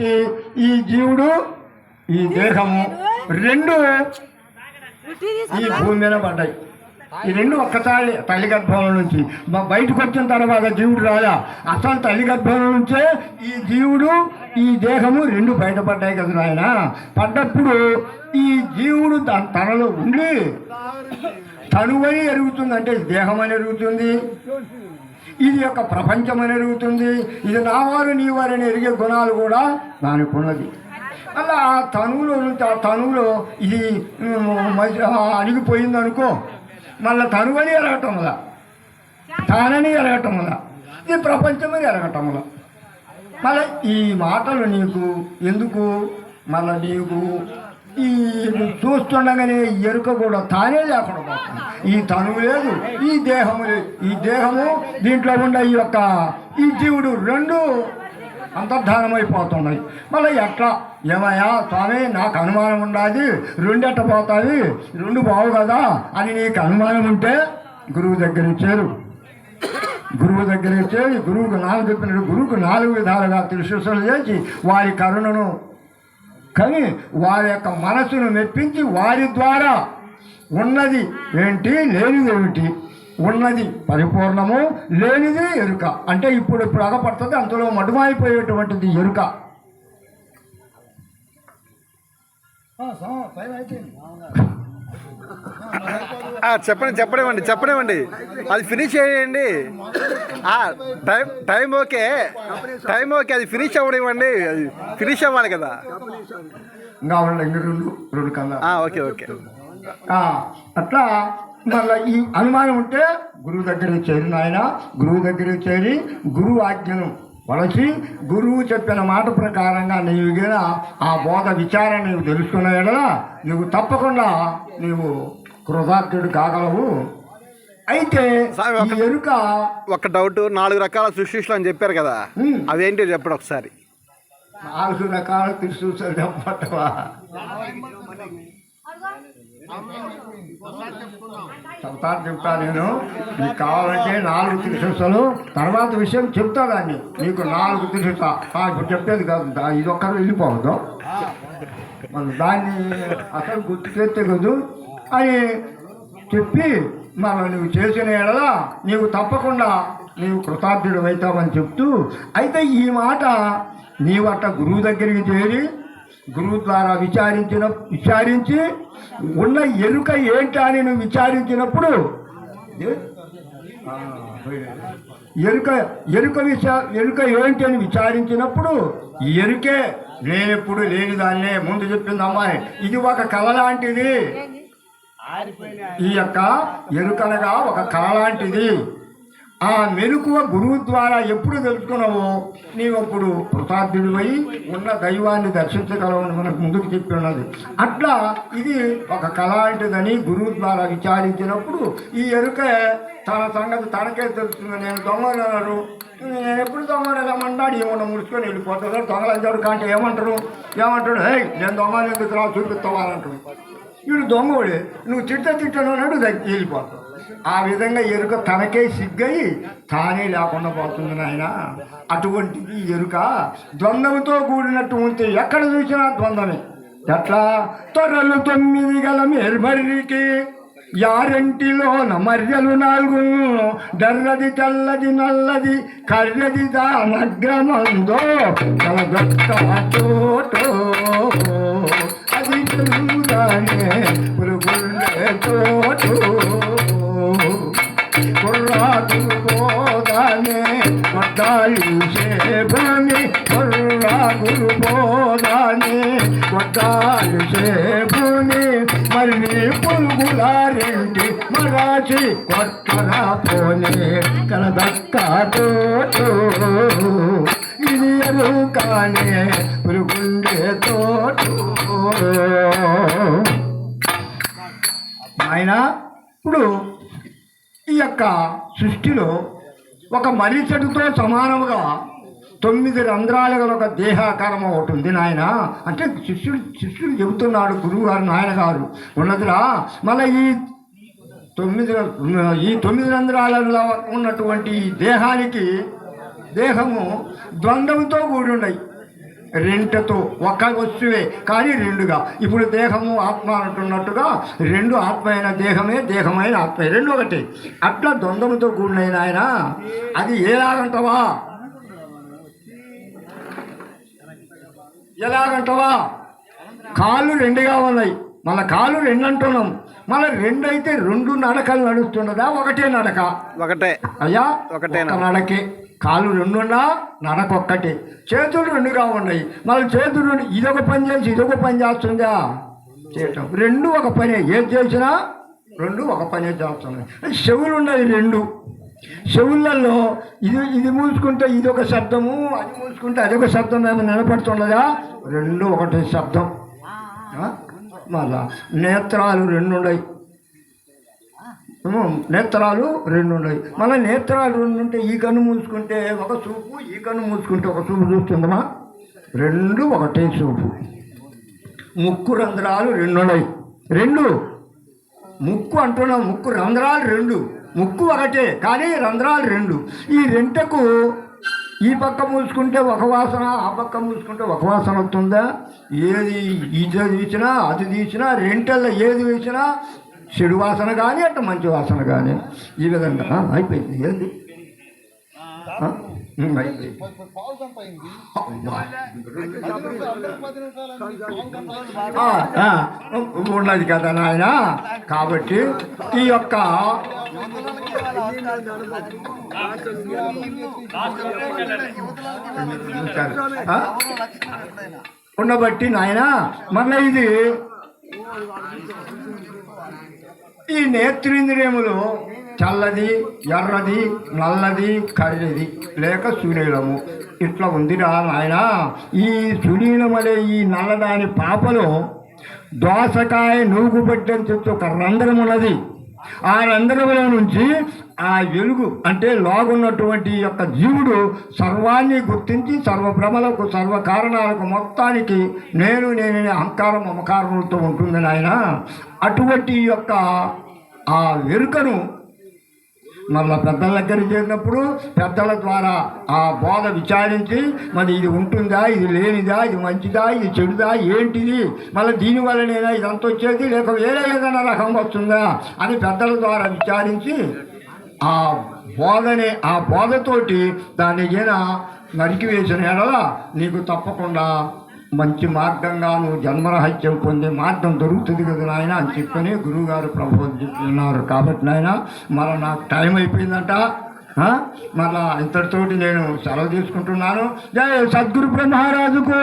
ఈ- జీవుడు ఈ దేహము రెండు ఈ భూమి మీద పడ్డాయి. ఈ రెండు ఒక్కసారి తల్లి గర్భంలో నుంచి. బయటకు వచ్చిన తర్వాత జీవుడు రాలా అసలు తల్లి గర్భంలో నుంచే ఈ జీవుడు ఈ దేహము రెండు బయటపడ్డాయి కదా నాయన. పడ్డప్పుడు ఈ జీవుడు త- తనలో ఉండి తనువని ఎరుగుతుంది. అంటే దేహం అని ఎరుగుతుంది. ఇది యొక్క ప్రపంచం అని ఎరుగుతుంది. ఇది నీ వారిని ఎరిగే గుణాలు కూడా దానికి ఉన్నది అలా ఆ తనువులో నుంచి ఆ తనువులో ఇది ఉమ్, అణిగిపోయింది అనుకో మళ్ళీ తనువని ఎరగటం వల్ల తానని ఎరగటం వల్ల ఇది ప్రపంచమని ఎరగటం వల్ల మళ్ళీ ఈ మాటలు నీకు ఎందుకు? మళ్ళీ నీకు ఈ చూస్తుండగానే ఎరుక కూడా తానే లేకుండా పోతుంది. ఈ తనువు లేదు ఈ దేహము లేదు. ఈ దేహము దీంట్లో ఉండే ఈ యొక్క ఈ జీవుడు రెండు అంతర్ధానమైపోతున్నాయి. మళ్ళీ ఎట్లా? ఏమయ్యా స్వామి నాకు అనుమానం ఉండాలి రెండెట్ట పోతాయి? రెండు బావు కదా అని నీకు అనుమానం ఉంటే గురువు దగ్గర చేరు. గురువు దగ్గర చేరి గురువుకు నాలుగు చెప్పినట్టు గురువుకు నాలుగు విధాలుగా త్రిశుసలు చేసి వారి కరుణను కానీ వారి యొక్క మనసును మెప్పించి వారి ద్వారా ఉన్నది ఏంటి? లేనిది ఏమిటి? ఉన్నది పరిపూర్ణము లేనిది ఎరుక. అంటే ఇప్పుడు ఇప్పుడు అగపడుతుంది అంతలో మటుమాయిపోయేటువంటిది ఎరుక. ఆ, చెప్పండి చెప్పనివ్వండి చెప్పనివ్వండి. అది ఫినిష్ చేయండి. Time time okay. Time okay అది ఫినిష్ అవ్వనివ్వండి. అది ఫినిష్ అవ్వాలి కదా. Okay okay. అట్లా మళ్ళీ ఈ అనుమానం ఉంటే గురువు దగ్గరికి చేరి నాయన గురువు దగ్గరికి చేరి గురువు ఆజ్ఞను వలసి గురువు చెప్పిన మాట ప్రకారంగా నీవు గిన ఆ బోధ విచారణ నీవు తెలుసుకున్న ఎడల నువ్వు తప్పకుండా నీవు కృతార్థుడు కాగలవు. అయితే ఎరుక ఒక డౌట్ నాలుగు రకాల సృష్టిస్తులు అని చెప్పారు కదా. అవేంటో చెప్పండి ఒకసారి. నాలుగు రకాల తెలుసు చెప్పటవా చెప్తాను చెప్తా నేను. మీకు కావాలంటే నాలుగు త్రిశుసలు తర్వాత విషయం చెప్తా దాన్ని. నీకు నాలుగు త్రిశుస ఇప్పుడు చెప్పేది కాదు. ఇది ఒక్కరు వెళ్ళిపోవద్దు. మనం దాన్ని అసలు గుర్తు చేస్తే కదూ. అని చెప్పి మనం నువ్వు చేసిన ఎడలా నీవు తప్పకుండా నీవు కృతార్థుడు అవుతావని చెప్తూ అయితే ఈ మాట నీవు అట్ట గురువు దగ్గరికి చేరి గురువు ద్వారా విచారించిన విచారించి ఉన్న ఎరుక ఏంటి అని నువ్వు విచారించినప్పుడు ఎరుక ఎరుక విచా ఎరుక ఏంటి అని విచారించినప్పుడు ఈ ఎరుకే లేనెప్పుడు లేని దాన్నే ముందు చెప్పింది అమ్మాయి. ఇది ఒక కళ లాంటిది. ఈ యొక్క ఎరుకనగా ఒక కళ లాంటిది. ఆ మెలకువ గురువు ద్వారా ఎప్పుడు తెలుసుకున్నావో నీవు అప్పుడు కృతార్థుడివై ఉన్న దైవాన్ని దర్శించగలవని మనకు ముందుకు చెప్పి ఉన్నది అట్లా ఇది ఒక కళ లాంటిదని గురువు ద్వారా విచారించినప్పుడు ఈ ఎరుక తన సంగతి తనకే తెలుస్తుంది. నేను దొంగలన్నారు నేను ఎప్పుడు దొంగలేమంటాడు ఏమన్నా ముడుచుకొని వెళ్ళిపోతాడు. దొంగలంటాడు కాంటే ఏమంటారు? ఏమంటాడు? హే నేను దొంగలు ఎందుకు రా చూపిస్తావా అంటాడు. వీడు దొంగోడే. నువ్వు తిట్ట తిట్టను అన్నాడు వెళ్ళిపోతావు ఆ విధంగా ఎరుక తనకే సిగ్గయి తానే లేకుండా పోతుంది నాయన. అటువంటిది ఎరుక ద్వంద్వముతో కూడినట్టు ఉంటే ఎక్కడ చూసినా ద్వంద్వమే. ఎట్లా? తొర్రలు తొమ్మిది గల మేల్మర్రికి యారెంటిలో మర్యలు నాలుగు డర్రది తెల్లది నల్లది కర్రది దానగ్రమందో కలగొట్టో అది తెలుగుదానే పురుగుండే తోటో. పోగానే పోదానే కొట్టాలి సేపుని మరి నీ పురుగులారెంటి మరాచి కొట్టరా పోనే కలదక్కతో తోటు. ఇది ఎరుకానే పురుగుండే తోటు. ఆయన ఇప్పుడు ఈ యొక్క సృష్టిలో ఒక మరిచెడుతో సమానముగా తొమ్మిది రంధ్రాలు గల ఒక దేహాకారం ఒకటి ఉంది నాయన. అంటే శిష్యుడు శిష్యుడు చెబుతున్నాడు గురువు గారు నాయన గారు ఉన్నదిరా మళ్ళీ ఈ తొమ్మిది ఈ తొమ్మిది రంధ్రాలలో ఉన్నటువంటి ఈ దేహానికి దేహము ద్వంద్వంతో కూడి ఉన్నాయి రెంటతో ఒక్క వస్తువే కానీ రెండుగా. ఇప్పుడు దేహము ఆత్మ అంటున్నట్టుగా రెండు ఆత్మైన దేహమే దేహమైన ఆత్మ రెండు ఒకటి. అట్లా ద్వంద్వముతో కూడిన ఆయన అది ఎలాగంటవా ఎలాగంటవా కాళ్ళు రెండుగా ఉన్నాయి. మన కాళ్ళు రెండు అంటున్నాం. మన రెండు అయితే రెండు నడకలు నడుస్తున్నదా? ఒకటే నడక. ఒకటే. అయ్యా ఒకటేనా? ఒక నడకే. కాళ్ళు రెండున్నా నడక ఒక్కటే. చేతులు రెండుగా ఉన్నాయి. మళ్ళీ చేతులు ఇదొక పని చేసి ఇదొక పని చేస్తుందా? చేయటం. రెండు ఒక పనే. ఏది చేసినా రెండు ఒక పనే చేస్తున్నాయి చెవులు ఉన్నాయి రెండు. చెవులలో ఇది ఇది మూసుకుంటే ఇది ఒక శబ్దము అది మూసుకుంటే అదొక శబ్దం ఏమైనా నిలబడుతుండగా రెండు ఒకటే శబ్దం. మళ్ళా నేత్రాలు రెండు ఉన్నాయి నేత్రాలు రెండు ఉన్నాయి మళ్ళీ నేత్రాలు రెండు ఉంటే ఈ కన్ను మూసుకుంటే ఒక చూపు ఈ కన్ను మూసుకుంటే ఒక చూపు చూస్తుందమ్మా. రెండు ఒకటే చూపు. ముక్కు రంధ్రాలు రెండు ఉన్నాయి రెండు. ముక్కు అంటున్నాం ముక్కు రంధ్రాలు రెండు. ముక్కు ఒకటే కానీ రంధ్రాలు రెండు. ఈ రెంటకు ఈ పక్క మూసుకుంటే ఒక వాసన ఆ పక్క మూసుకుంటే ఒక వాసన వస్తుందా? ఏది ఇది తీసినా అది తీసినా రెంటల్లో ఏది వేసినా చెడు వాసన కానీ అట్ట మంచి వాసన కానీ ఈ విధంగా అయిపోయింది. ఏంది? ఉన్నది కదా నాయన. కాబట్టి ఈ యొక్క? ఉండబట్టి నాయన మళ్ళీ ఇది ఈ నేత్రేంద్రియములు చల్లది ఎర్రది నల్లది కర్రది లేక సునీలము. ఇట్లా ఉందిరా నాయన. ఈ సునీలమలే ఈ నల్లదాని పాపలో దోసకాయ నూగు పెట్టని ఒక రంధ్రం ఉన్నది. ఆ రంధ్రంలో నుంచి ఆ వెలుగు అంటే లోగున్నటువంటి యొక్క జీవుడు సర్వాన్ని గుర్తించి సర్వభ్రమలకు సర్వ కారణాలకు మొత్తానికి నేను నేననే అహంకారం మమకారములతో ఉంటుంది నాయన. అటువంటి యొక్క ఆ వెరుకను మళ్ళా పెద్దల దగ్గర చేరినప్పుడు పెద్దల ద్వారా ఆ బోధ విచారించి మరి ఇది ఉంటుందా ఇది లేనిదా ఇది మంచిదా ఇది చెడుదా ఏంటిది? మళ్ళీ దీనివల్లనేనా ఇదంతా వచ్చేది? లేక వేరే ఏదైనా రకం వస్తుందా? అని పెద్దల ద్వారా విచారించి ఆ బోధనే ఆ బోధతోటి దాన్ని ఈయన నరికివేసిన ఎడల నీకు తప్పకుండా మంచి మార్గంగా నువ్వు జన్మరహత్యం పొందే మార్గం దొరుకుతుంది కదా నాయన అని చెప్పని గురువుగారు ప్రబోధిస్తున్నారు కాబట్టి నాయన మరి నాకు టైం అయిపోయిందంట. మళ్ళా ఇంతటితోటి నేను సెలవు తీసుకుంటున్నాను. జయ సద్గురు బ్రహ్మరాజుకు.